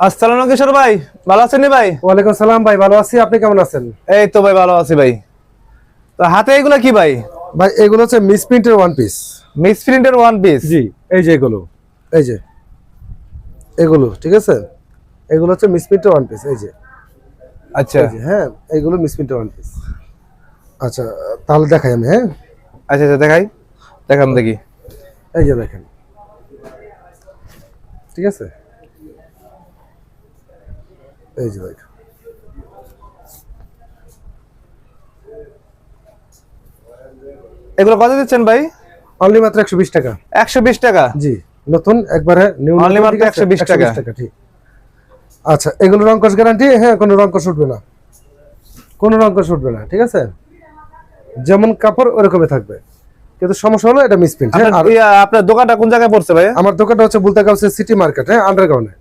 আসসালাম কিশোর ভাই ভালো আছেন ভাই? ওয়ালাইকুম সালাম ভাই ভালো আছি। আপনি কেমন আছেন? এই তো ভাই ভালো আছি ভাই। তো হাতে এগুলো কি ভাই? ভাই এগুলো হচ্ছে মিস প্রিন্টের ওয়ান পিস মিক্স প্রিন্টের ওয়ান পিস জি এই যে এগুলো এই যে। এগুলো ঠিক আছে? এগুলো হচ্ছে মিস প্রিন্টের ওয়ান পিস এই যে। আচ্ছা। হ্যাঁ এগুলো মিস প্রিন্টের ওয়ান পিস আচ্ছা তাহলে দেখাই আমি হ্যাঁ? আচ্ছা আচ্ছা দেখাই। দেখান দেখি। এই যে দেখেন। ঠিক আছে? এই যে দেখেন এগুলো কত দিচ্ছেন ভাই? অনলি মাত্র একশো বিশ টাকা। একশো বিশ টাকা? জি নতুন একবারে নিউ Only মাত্র 120 টাকা। টাকা ঠিক। আচ্ছা এগুলো রংকশ গ্যারান্টি হ্যাঁ কোনো রংকশ উঠবে না। কোনো রংকশ উঠবে না ঠিক আছে? যেমন কাপড় ওরকমই থাকবে। কিন্তু সমস্যা হলো এটা মিসপ্রিন্ট হ্যাঁ আর আপনার আপনার দোকানটা কোন জায়গায় পড়ছে ভাই? আমার দোকানটা হচ্ছে বলতে বুলতাগাঁও সিটি মার্কেট হ্যাঁ আন্ডারগ্রাউন্ডে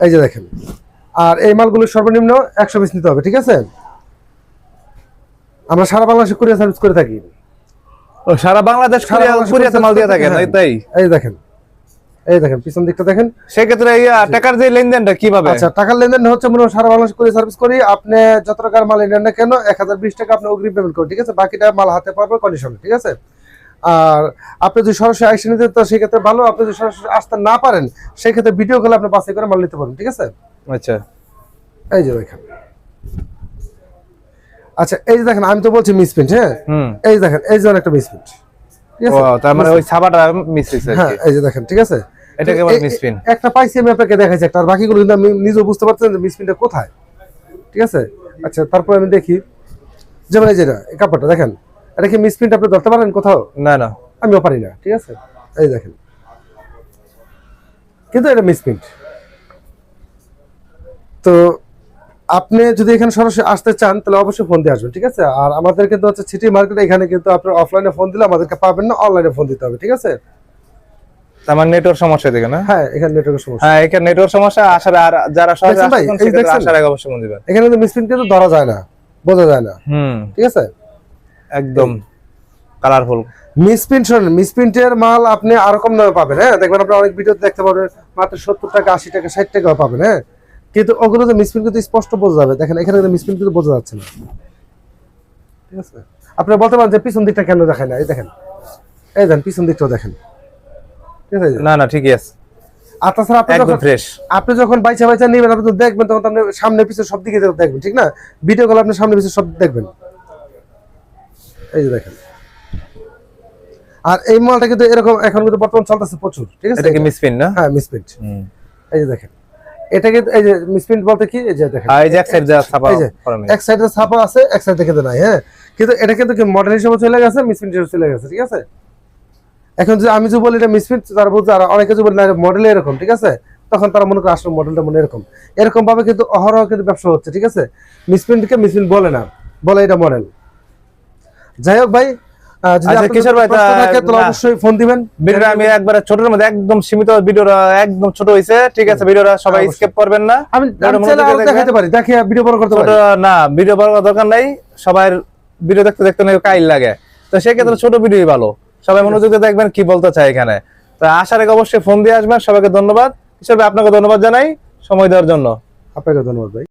এই যে দেখেন। আর এই মালগুলো সর্বনিম্ন একশো পিস নিতে হবে ঠিক আছে? আমরা সারা বাংলাদেশে কুরিয়ার সার্ভিস করে থাকি। ও, সারা বাংলাদেশ কুরিয়ার- মাল দিয়ে থাকেন। এই তাই এই দেখেন এই দেখেন পিছন দিকটা দেখেন। সেক্ষেত্রে টাকার যে লেনদেনটা কীভাবে? আচ্ছা টাকার লেনদেন হচ্ছে মনে হয় সারা বাংলাদেশ করে সার্ভিস করি। আপনি যত টাকার মাল নেন না কেন এক হাজার বিশ টাকা আপনি অগ্রিম পেমেন্ট করুন ঠিক আছে? বাকিটা মাল হাতে পাবে কন্ডিশনে ঠিক আছে? আর আপনি যদি সরাসরি আইসে নিতে তো সেক্ষেত্রে ভালো। আপনি যদি সরাসরি আসতে না পারেন সেক্ষেত্রে ভিডিও কলে আপনি বাছাই করে মাল নিতে পারেন ঠিক আছে? আচ্ছা। এই যে দেখেন আচ্ছা এই যে দেখেন আমি তো বলছি মিসপ্রিন্ট হ্যাঁ? এই দেখেন এই যে একটা মিসপ্রিন্ট ঠিক ও আছে তার মানে ওই ছাপাটা হ্যাঁ এই যে দেখেন ঠিক আছে? এটাকে বলে misprint। একটা পাইছি আমি আপনাকে দেখাইছি একটা আর বাকিগুলো কিন্তু আমি নিজেও বুঝতে পারছেন যে মিসপ্রিন্টটা কোথায় ঠিক আছে? আচ্ছা তারপর আমি দেখি। যেমন এই যেটা এই কাপড়টা দেখেন। এটা কি মিসপ্রিন্ট আপনি ধরতে পারেন কোথাও? না না। আমিও পারি না ঠিক আছে? এই দেখেন। কিন্তু এটা মিসপ্রিন্ট তো আপনি যদি এখানে সরাসরি আসতে চান তাহলে অবশ্যই ফোন দিয়ে আসবেন ঠিক আছে? আর আমাদের কিন্তু হচ্ছে সিটি মার্কেট এখানে কিন্তু আপনার অফলাইনে ফোন দিলে আমাদেরকে পাবেন না অনলাইনে ফোন দিতে হবে ঠিক আছে? মানে নেটওয়ার্ক সমস্যা দেখে না? হ্যাঁ এখানে নেটওয়ার্ক সমস্যা। হ্যাঁ এখানে নেটওয়ার্ক সমস্যা আসার আর যারা সহজে? আসার আগে অবশ্যই মন দিবেন। এখানে কিন্তু মিসপ্রিন্ট কিন্তু ধরা যায় না বোঝা যায় না হুম। ঠিক আছে? একদম কালারফুল মিসপ্রিন্ট শোনেন মিসপ্রিন্টের মাল আপনি আরও কম দামে পাবেন হ্যাঁ? দেখবেন আপনি অনেক ভিডিও দেখতে পাবেন মাত্র সত্তর টাকা আশি টাকা ষাট টাকা পাবেন হ্যাঁ? কিন্তু ওগুলো তো মিসপ্রিন্ট কিন্তু স্পষ্ট বোঝা যাবে। দেখেন এখানে কিন্তু মিসপ্রিন্ট কিন্তু বোঝা যাচ্ছে না। ঠিক আছে? আপনি বলতে পারেন যে পিছন দিকটা কেন দেখায় না? এই দেখেন। এই দেখেন পিছন দিকটাও দেখেন। ঠিক আছে? না না ঠিকই আছে। আর তাছাড়া আপনি যখন ফ্রেশ আপনি যখন বাইচা বাইচা নেবেন আপনি তো দেখবেন তখন আপনি সামনে পিছনে সব দিকে দেখবেন ঠিক না? ভিডিও কল আপনি সামনে পিছনে সব দেখবেন। এই যে দেখেন। আর এই মালটা কিন্তু এরকম এখন কিন্তু বর্তমান চলতেছে প্রচুর ঠিক আছে? এটা কি মিসপিন না? হ্যাঁ মিসপ্রিন্ট হুম। এই যে দেখেন। এটা কিন্তু এই যে মিসপ্রিন্ট বলতে কি? এই যে দেখেন। এই যে এক সাইড যা ছাপা। এক সাইডে ছাপা আছে এক সাইডে কিন্তু নাই হ্যাঁ? কিন্তু এটা কিন্তু কি মডেল হিসেবে চলে গেছে মিসপ্রিন্ট হিসেবে চলে গেছে ঠিক আছে? এখন যদি আমি যদি বলি এটা মিসপ্রিন্ট তারা বলতে আর অনেকে যদি বলি না মডেল এরকম ঠিক আছে? তখন তারা মনে করে আসলে মডেলটা মনে এরকম এরকম। ভাবে কিন্তু অহরহ কিন্তু ব্যবসা হচ্ছে ঠিক আছে? মিসপ্রিন্টকে মিসপ্রিন্ট বলে না বলে এটা মডেল যাই হোক ভাই যদি আচ্ছা, ফোন দিবেন। ভিডিওটা আমি একবারে ছোটর মধ্যে একদম সীমিত ভিডিওটা একদম ছোট হইছে ঠিক আছে ভিডিওটা সবাই স্কিপ করবেন না। আমি দেখাতে। পারি দেখে ভিডিও বড় করতে পারি। না ভিডিও বড় দরকার নাই সবার ভিডিও দেখতে দেখতে কাইল লাগে। তো সেক্ষেত্রে ছোট ভিডিওই ভালো। সবাই মনোযোগ দিয়ে দেখবেন কি বলতে চাই এখানে। তো আসার আগে অবশ্যই ফোন দিয়ে আসবেন সবাইকে ধন্যবাদ। হিসেবে আপনাকে ধন্যবাদ জানাই সময় দেওয়ার জন্য। আপনাকে ধন্যবাদ ভাই।